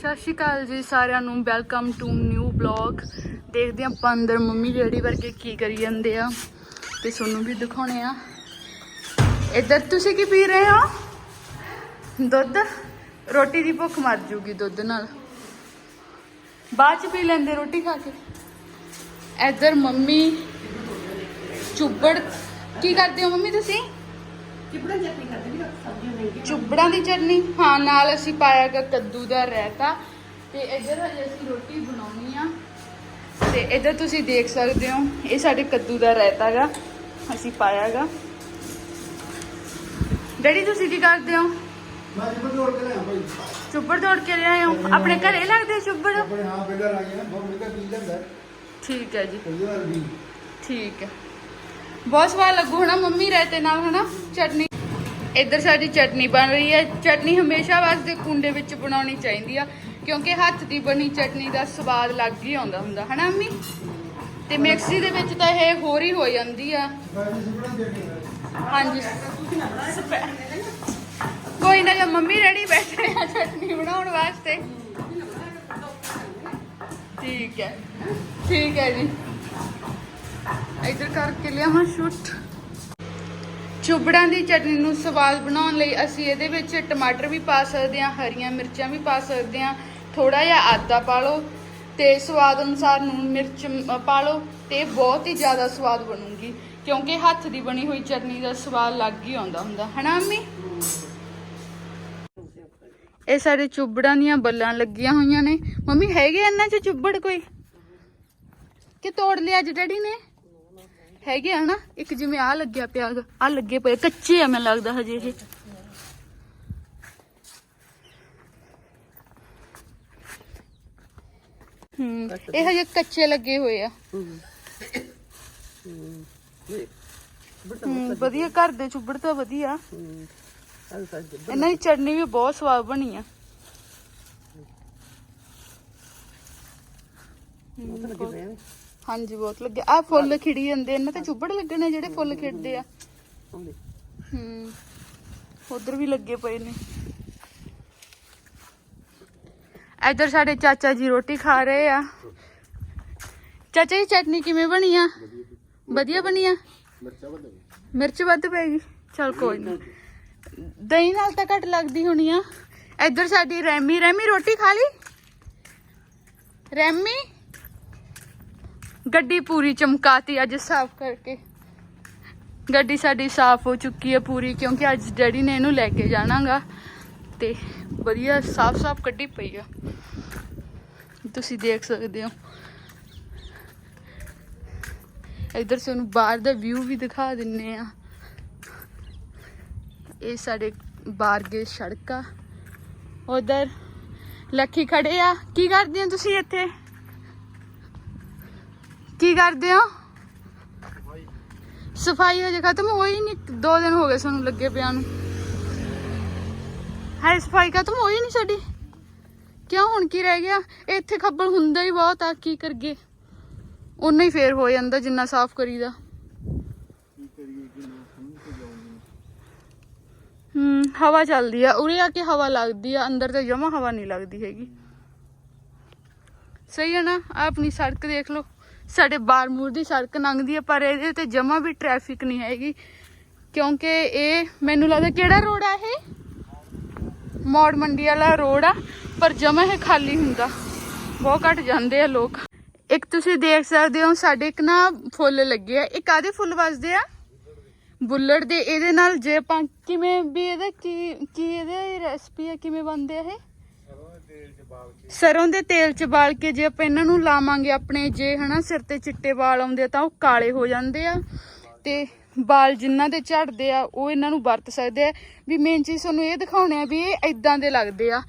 ਸਤਿ ਸ਼੍ਰੀ ਅਕਾਲ ਜੀ ਸਾਰਿਆਂ ਨੂੰ ਵੈਲਕਮ ਟੂ ਨਿਊ ਬਲੌਗ ਦੇਖਦੇ ਹਾਂ ਆਪਾਂ ਅੰਦਰ ਮੰਮੀ ਡੈਡੀ ਵਰਗੇ ਕੀ ਕਰੀ ਜਾਂਦੇ ਆ। ਤੇ ਤੁਹਾਨੂੰ ਵੀ ਦਿਖਾਉਣੇ ਆ। ਇੱਧਰ ਤੁਸੀਂ ਕੀ ਪੀ ਰਹੇ ਹੋ? ਦੁੱਧ? ਰੋਟੀ ਦੀ ਭੁੱਖ ਮਰ ਜੂਗੀ ਦੁੱਧ ਨਾਲ। ਬਾਅਦ ਚ ਪੀ ਲੈਂਦੇ ਰੋਟੀ ਖਾ ਕੇ। ਇੱਧਰ ਮੰਮੀ ਚੁੱਬੜ, ਕੀ ਕਰਦੇ ਹੋ ਮੰਮੀ ਤੁਸੀਂ? ਚੁੱਬੜਾਂ ਦੀ ਚਟਨੀ? ਹਾਂ ਨਾਲ ਅਸੀਂ ਪਾਇਆ ਗਾ ਕੱਦੂ ਦਾ ਰਾਇਤਾ। ਤੇ ਇੱਧਰ ਹਜੇ ਅਸੀਂ ਰੋਟੀ ਬਣਾਉਣੀ ਆ। ਤੇ ਇੱਧਰ ਤੁਸੀਂ ਦੇਖ ਸਕਦੇ ਹੋ ਇਹ ਸਾਡੇ ਕੱਦੂ ਦਾ ਰਾਇਤਾ ਗਾ। ਅਸੀਂ ਪਾਇਆ ਗਾ। ਡੈਡੀ ਤੁਸੀਂ ਕੀ ਕਰਦੇ ਹੋ? ਮੈਂ ਜਿੱਦ ਤੋੜ ਕੇ ਲਿਆ ਭਾਈ। ਚੁੱਬੜ ਤੋੜ ਕੇ ਲਿਆਏ ਹੋ? ਆਪਣੇ ਘਰੇ ਲੱਗਦੇ ਚੁੱਬੜ? ਆਪਣੇ ਹਾਂ ਬੇਗਾ ਬਹੁਤ ਠੀਕ ਹੈ ਜੀ। ਕੋਈ ਵਾਰ ਵੀ ਠੀਕ ਹੈ। ਬਹੁਤ ਸਵਾਦ ਲੱਗੂ ਹਨਾ? ਮੰਮੀ ਰਾਇਤੇ ਨਾਲ ਹਨਾ? ਚਟਨੀ ਇੱਧਰ ਸਾਡੀ ਚਟਨੀ ਬਣ ਰਹੀ ਹੈ। ਚਟਨੀ ਹਮੇਸ਼ਾ ਵਾਸਤੇ ਕੁੰਡੇ ਵਿੱਚ ਬਣਾਉਣੀ ਚਾਹੀਦੀ ਆ, ਕਿਉਂਕਿ ਹੱਥ ਦੀ ਬਣੀ ਚਟਨੀ ਦਾ ਸਵਾਦ ਲੱਗ ਹੀ ਆਉਂਦਾ ਹੁੰਦਾ, ਹਨਾ ਮੰਮੀ ਤੇ ਮਿਕਸੀ ਦੇ ਵਿੱਚ ਤਾਂ ਇਹ ਹੋਰ ਹੀ ਹੋ ਜਾਂਦੀ ਆ। ਹਾਂਜੀ। ਕੋਈ ਨਾ ਜੇ ਮੰਮੀ ਰੈਡੀ ਬੈਠੇ ਆ ਚਟਨੀ ਬਣਾਉਣ ਵਾਸਤੇ। ਠੀਕ ਹੈ। ਠੀਕ ਹੈ ਜੀ। ਇੱਧਰ ਕਰਕੇ ਲਿਆ ਲਿਆਵਾਂ ਸ਼ੂਟ। ਚੁਬੜਾਂ ਦੀ ਚਟਨੀ ਨੂੰ ਸਵਾਦ ਬਣਾਉਣ ਲਈ ਅਸੀਂ ਇਹਦੇ ਵਿੱਚ ਟਮਾਟਰ ਵੀ ਪਾ ਸਕਦੇ ਹਾਂ, ਹਰੀਆਂ ਮਿਰਚਾਂ ਵੀ ਪਾ ਸਕਦੇ ਹਾਂ। ਥੋੜਾ ਜਿਹਾ ਆਦਾ ਪਾ ਲਓ ਤੇ ਸਵਾਦ ਅਨੁਸਾਰ ਨੂਨ ਮਿਰਚ ਪਾ ਲਓ ਤੇ ਬਹੁਤ ਹੀ ਜ਼ਿਆਦਾ ਸਵਾਦ ਬਣੂਗੀ, ਕਿਉਂਕਿ ਹੱਥ ਦੀ ਬਣੀ ਹੋਈ ਚਟਨੀ ਦਾ ਸਵਾਦ ਲੱਗ ਹੀ ਆਉਂਦਾ ਹੁੰਦਾ, ਹਨਾ ਅੰਮੀ? ਇਹ ਸਾਡੇ ਚੁੱਬੜਾਂ ਦੀਆਂ ਬੱਲਾਂ ਲੱਗੀਆਂ ਹੋਈਆਂ ਨੇ। ਮੰਮੀ, ਹੈਗੇ ਇਹਨਾਂ 'ਚ ਚੁੱਬੜ ਕੋਈ? ਕਿ ਤੋੜ ਲਿਆ ਅੱਜ ਡੈਡੀ ਨੇ? ਹੈਗੇ ਆ ਨਾ ਇੱਕ ਜਿਵੇਂ ਆ ਲੱਗਿਆ ਪਿਆ ਆ ਲੱਗੇ ਪਏ, ਕੱਚੇ ਆ ਮੈਨੂੰ ਲੱਗਦਾ ਹਜੇ ਇਹ। ਹੂੰ, ਇਹ ਹਜੇ ਕੱਚੇ ਲੱਗੇ ਹੋਏ ਆ। ਹੂੰ, ਵਧੀਆ, ਘਰ ਦੇ ਚੁੱਬੜ ਤਾਂ ਵਧੀਆ। ਇਹਨਾਂ ਦੀ ਚਟਨੀ ਵੀ ਬਹੁਤ ਸਵਾਦ ਬਣੀ ਆ। ਹਾਂਜੀ ਬਹੁਤ ਲੱਗੇ। ਆ ਫੁੱਲ ਖਿੜੀ ਜਾਂਦੇ ਇਹਨਾਂ ਤੇ ਚੁੱਬੜ ਲੱਗਣੇ ਜਿਹੜੇ ਫੁੱਲ ਖਿੜਦੇ ਆ। ਹੂੰ ਉਧਰ ਵੀ ਲੱਗੇ ਪਏ ਨੇ। ਇੱਧਰ ਸਾਡੇ ਚਾਚਾ ਜੀ ਰੋਟੀ ਖਾ ਰਹੇ ਆ। ਚਾਚਾ ਜੀ ਚਟਨੀ ਕਿਵੇਂ ਬਣੀ ਆ? ਵਧੀਆ ਬਣੀ ਆ? ਮਿਰਚ ਵੱਧ ਪੈ ਗਈ। ਚਲ ਕੋਈ ਨਾ। ਦਹੀਂ ਨਾਲ ਤਾਂ ਘੱਟ ਲੱਗਦੀ ਹੋਣੀ ਆ। ਇੱਧਰ ਸਾਡੀ ਰੈਮੀ ਰੈਮੀ ਰੋਟੀ ਖਾ ਲਈ? ਰੈਮੀ? ਗੱਡੀ ਪੂਰੀ ਚਮਕਾਤੀ ਅੱਜ ਸਾਫ਼ ਕਰਕੇ। ਗੱਡੀ ਸਾਡੀ ਸਾਫ਼ ਹੋ ਚੁੱਕੀ ਹੈ ਪੂਰੀ, ਕਿਉਂਕਿ ਅੱਜ ਡੈਡੀ ਨੇ ਇਹਨੂੰ ਲੈ ਕੇ ਜਾਣਾਗਾ। ਤੇ ਵਧੀਆ ਸਾਫ਼-ਸਾਫ਼ ਕੱਢੀ ਪਈ ਆ। ਤੁਸੀਂ ਦੇਖ ਸਕਦੇ ਹੋ। ਇੱਧਰ ਤੁਹਾਨੂੰ ਬਾਹਰ ਦਾ ਵਿਊ ਵੀ ਦਿਖਾ ਦਿੰਨੇ ਆ। ਇਹ ਸਾਡੇ ਬਾਰਗੇ ਸੜਕ। ਆ ਉਧਰ ਲੱਖੀ ਖੜੇ ਆ। ਕੀ ਕਰਦੇ ਹੋ ਤੁਸੀਂ ਇੱਥੇ? ਕੀ ਕਰਦੇ ਹੋ? ਸਫ਼ਾਈ ਹਜੇ ਖਤਮ ਹੋਈ ਨਹੀਂ, ਦੋ ਦਿਨ ਹੋ ਗਏ ਸਾਨੂੰ ਲੱਗੇ ਪਿਆ ਨੂੰ। ਹੈ ਸਫ਼ਾਈ ਖਤਮ ਹੋਈ ਨਹੀਂ ਸਾਡੀ। ਕਿਉਂ ਹੁਣ ਕੀ ਰਹਿ ਗਿਆ? ਇੱਥੇ ਖੱਬਲ ਹੁੰਦਾ ਹੀ ਬਹੁਤ ਆ, ਕੀ ਕਰਗੇ ਉਨਾ ਹੀ ਫੇਰ ਹੋ ਜਾਂਦਾ ਜਿੰਨਾ ਸਾਫ਼ ਕਰੀਦਾ। ਹੂੰ, ਹਵਾ ਚੱਲਦੀ ਆ। ਉਰੇ ਆ ਕੇ ਹਵਾ ਲੱਗਦੀ ਆ, ਅੰਦਰ ਤੇ ਜਮਾ ਹਵਾ ਨਹੀਂ ਲੱਗਦੀ ਹੈਗੀ। ਸਹੀ ਹੈ ਨਾ? ਆਹ ਆਪਣੀ ਸੜਕ ਦੇਖ ਲਓ। ਸਾਡੇ ਬਾਰਮੂਰ ਦੀ ਸੜਕ ਲੰਘਦੀ ਹੈ ਪਰ ਇਹਦੇ ਤੇ ਜਮਾ ਵੀ ਟ੍ਰੈਫਿਕ ਨਹੀਂ ਹੈਗੀ। ਕਿਉਂਕਿ ਇਹ ਮੈਨੂੰ ਲੱਗਦਾ ਕਿਹੜਾ ਰੋਡ ਆ ਇਹ? ਮੌੜ ਮੰਡੀ ਵਾਲਾ ਰੋਡ ਆ, ਪਰ ਜਮਾ ਇਹ ਖਾਲੀ ਹੁੰਦਾ। ਬਹੁਤ ਘੱਟ ਜਾਂਦੇ ਆ ਲੋਕ। ਇੱਕ ਤੁਸੀਂ ਦੇਖ ਸਕਦੇ ਹੋ, ਸਾਡੇ ਇੱਕ ਨਾ ਫੁੱਲ ਲੱਗੇ ਆ। ਇਹ ਕਾਦੇ ਫੁੱਲ ਵੱਜਦੇ ਆ? ਬੁੱਲੜ ਦੇ। ਇਹਦੇ ਨਾਲ ਜੇ ਆਪਾਂ ਕਿਵੇਂ ਵੀ ਇਹਦਾ ਕੀ ਕੀ ਇਹਦੇ ਰੈਸਪੀ ਆ, ਕਿਵੇਂ ਬਣਦੇ ਆ ਇਹ? ਸਰੋਂ ਦੇ ਤੇਲ ਚ ਬਾਲ ਕੇ ਜੇ ਆਪਾਂ ਇਹਨਾਂ ਨੂੰ ਲਾਵਾਂਗੇ ਆਪਣੇ ਜੇ ਹਨਾ ਸਿਰ ਤੇ ਚਿੱਟੇ ਵਾਲ ਆਉਂਦੇ ਆ ਤਾਂ ਉਹ ਕਾਲੇ ਹੋ ਜਾਂਦੇ ਆ। ਤੇ ਵਾਲ ਜਿਨ੍ਹਾਂ ਦੇ ਝੜਦੇ ਆ ਉਹ ਇਹਨਾਂ ਨੂੰ ਵਰਤ ਸਕਦੇ ਆ। ਵੀ ਮੇਨ ਚੀਜ਼ ਤੁਹਾਨੂੰ ਇਹ ਦਿਖਾਉਣੇ ਆ ਵੀ ਇਹ ਇਦਾਂ ਦੇ ਲੱਗਦੇ ਆ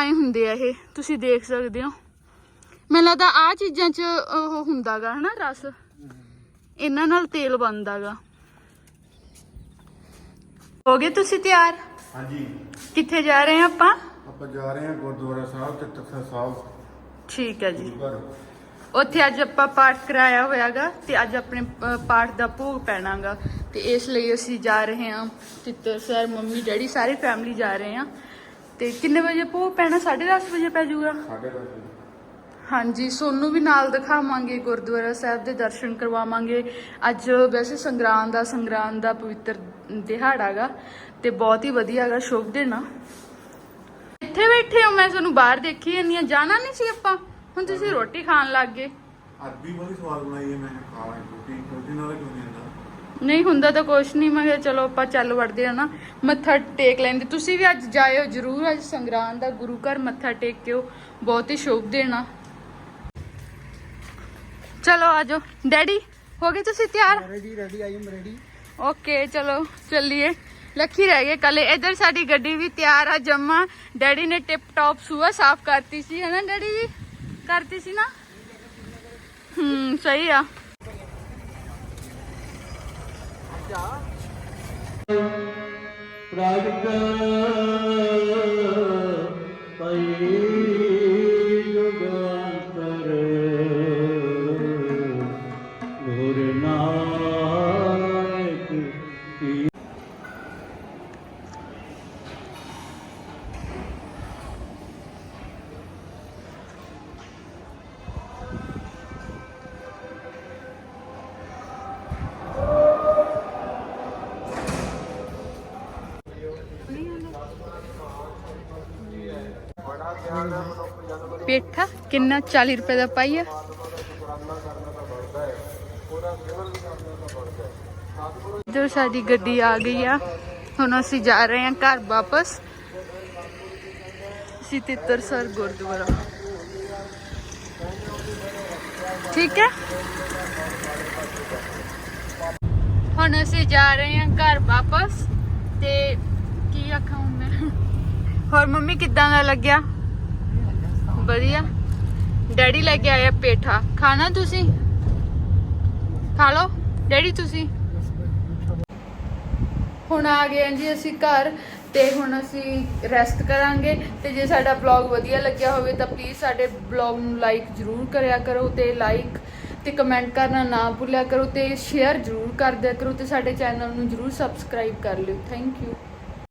ਐ ਹੁੰਦੇ ਆ ਇਹ। ਤੁਸੀਂ ਦੇਖ ਸਕਦੇ ਹੋ। ਮੈਨੂੰ ਲੱਗਦਾ ਆ ਚੀਜ਼ਾਂ 'ਚ ਉਹ ਹੁੰਦਾਗਾ ਹਨਾ ਰਸ। ਇਹਨਾਂ ਨਾਲ ਤੇਲ ਬਣਦਾਗਾ। ਹੋ ਗਏ ਤੁਸੀਂ ਤਿਆਰ? ਹਾਂਜੀ। ਕਿੱਥੇ ਜਾ ਰਹੇ ਆ ਆਪਾਂ? ਆਪਾਂ ਜਾ ਰਹੇ ਹਾਂ ਗੁਰਦੁਆਰਾ ਸਾਹਿਬ ਤੇ ਤਖਤ ਸਾਹਿਬ ਠੀਕ ਹੈ ਜੀ। ਉੱਥੇ ਅੱਜ ਆਪਾਂ ਪਾਠ ਕਰਾਇਆ ਹੋਇਆਗਾ ਤੇ ਅੱਜ ਆਪਣੇ ਅ, ਪਾਠ ਦਾ ਭੋਗ ਪੈਣਾਗਾ। ਤੇ ਇਸ ਲਈ ਅਸੀਂ ਜਾ ਰਹੇ ਹਾਂ ਚਿੱਤਰ ਸਰ ਮੰਮੀ ਡੈਡੀ ਸਾਰੇ ਫੈਮਿਲੀ ਜਾ ਰਹੇ ਹਾਂ। ਤੇ ਕਿੰਨੇ ਵਜੇ ਪੋ ਪੈਣਾ? 10:30 ਵਜੇ ਪੈ ਜਾਊਗਾ। ਸਾਡੇ ਪਾਸੇ ਹਾਂਜੀ ਸੋਨੂੰ ਵੀ ਨਾਲ ਦਿਖਾਵਾਂਗੇ ਗੁਰਦੁਆਰਾ ਸਾਹਿਬ ਦੇ ਦਰਸ਼ਨ ਕਰਵਾਵਾਂਗੇ। ਅੱਜ ਵੈਸੇ ਸੰਗਰਾਂਦ ਦਾ ਸੰਗਰਾਂਦ ਦਾ ਪਵਿੱਤਰ ਦਿਹਾੜਾ ਗਾ ਤੇ ਬਹੁਤ ਹੀ ਵਧੀਆ ਗਾ ਸ਼ੁਭ ਦਿਨ ਆ। ਇੱਥੇ ਬੈਠੇ ਹੋ ਮੈਂ ਤੁਹਾਨੂੰ ਬਾਹਰ ਦੇਖੀ ਜਾਂਦੀ ਆ ਜਾਣਾ ਨਹੀਂ ਸੀ ਆਪਾਂ। ਹੁਣ ਤੁਸੀਂ ਰੋਟੀ ਖਾਣ ਲੱਗ ਗਏ। ਅਰਬੀ ਬੜੀ ਸਵਾਦ ਬਣਾਈ ਹੈ ਮੈਂ ਖਾ ਲਾਂ ਰੋਟੀ। ਰੋਟੀ ਨਾਲ ਕਿਉਂ ਨਹੀਂ ਆਂਦਾ ਨਹੀਂ ਹੁੰਦਾ ਤਾਂ ਕੁਛ ਨਹੀਂ। ਮੈਂ ਕਿਹਾ ਚਲੋ ਆਪਾਂ ਚੱਲ ਵੜਦੇ ਆ ਨਾ। ਮੱਥਾ ਟੇਕ ਲੈਂਦੇ। ਤੁਸੀਂ ਵੀ ਅੱਜ ਜਾਇਓ ਜਰੂਰ। ਅੱਜ ਸੰਗਰਾਂਦ ਦਾ ਗੁਰੂ ਘਰ ਮੱਥਾ ਟੇਕ ਕੇ ਬਹੁਤ ਹੀ ਸ਼ੁਭ ਆ। ਚਲੋ ਆਜੋ ਡੈਡੀ ਹੋ ਗਏ ਤੁਸੀਂ ਤਿਆਰ? Ready ready I am ready okay ਚਲੋ ਚੱਲੀਏ। ਲੱਖੀ ਰਹਿ ਗਏ ਕੱਲੇ ਇਧਰ ਸਾਡੀ ਗੱਡੀ ਵੀ ਤਿਆਰ ਆ, ਜੰਮਾ। ਡੈਡੀ ਨੇ ਟਿਪ ਟੌਪ ਸੂਆ ਸਾਫ਼ ਕਰਤੀ ਸੀ, ਹੈ ਨਾ ਡੈਡੀ ਜੀ? ਕਰਤੀ ਸੀ ਨਾ? ਹੂੰ, ਸਹੀ ਆ। ਪ੍ਰਗਟ ਪਈ ਪੇਠਾ, ਕਿੰਨਾ 40 ਰੁਪਏ ਦਾ ਪਾਈ ਆ? ਜੋ ਸਾਡੀ ਗੱਡੀ ਆ ਗਈ ਆ, ਹੁਣ ਅਸੀਂ ਜਾ ਰਹੇ ਹਾਂ ਘਰ ਵਾਪਸ। ਅਸੀਂ ਤਿੱਤਰਸਰ ਗੁਰਦੁਆਰਾ। ਠੀਕ ਹੈ? ਹੁਣ ਅਸੀਂ ਜਾ ਰਹੇ ਹਾਂ ਘਰ ਵਾਪਸ ਤੇ ਕੀ ਆਖਾਂ ਮੈਂ? ਹੋਰ ਮੰਮੀ ਕਿੱਦਾਂ ਦਾ ਲੱਗਿਆ? ਵਧੀਆ। ਡੈਡੀ ਲੈ ਕੇ ਆਇਆ ਪੇਠਾ। ਖਾਣਾ ਤੁਸੀਂ? ਖਾ ਲਓ। ਡੈਡੀ ਤੁਸੀਂ? ਹੁਣ ਆ ਗਏ ਜੀ ਅਸੀਂ ਘਰ ਤੇ ਹੁਣ ਅਸੀਂ ਰੈਸਟ ਕਰਾਂਗੇ ਤੇ ਜੇ ਸਾਡਾ ਵਲੌਗ ਵਧੀਆ ਲੱਗਿਆ ਹੋਵੇ ਤਾਂ ਪਲੀਜ਼ ਸਾਡੇ ਵਲੌਗ ਨੂੰ ਲਾਈਕ ਜ਼ਰੂਰ ਕਰਿਆ ਕਰੋ ਤੇ ਲਾਈਕ ਤੇ ਕਮੈਂਟ ਕਰਨਾ ਨਾ ਭੁੱਲਿਆ ਕਰੋ ਤੇ ਸ਼ੇਅਰ ਜ਼ਰੂਰ ਕਰ ਦਿਆ ਕਰੋ ਤੇ ਸਾਡੇ ਚੈਨਲ ਨੂੰ ਜ਼ਰੂਰ ਸਬਸਕ੍ਰਾਈਬ ਕਰ ਲਿਓ। Thank you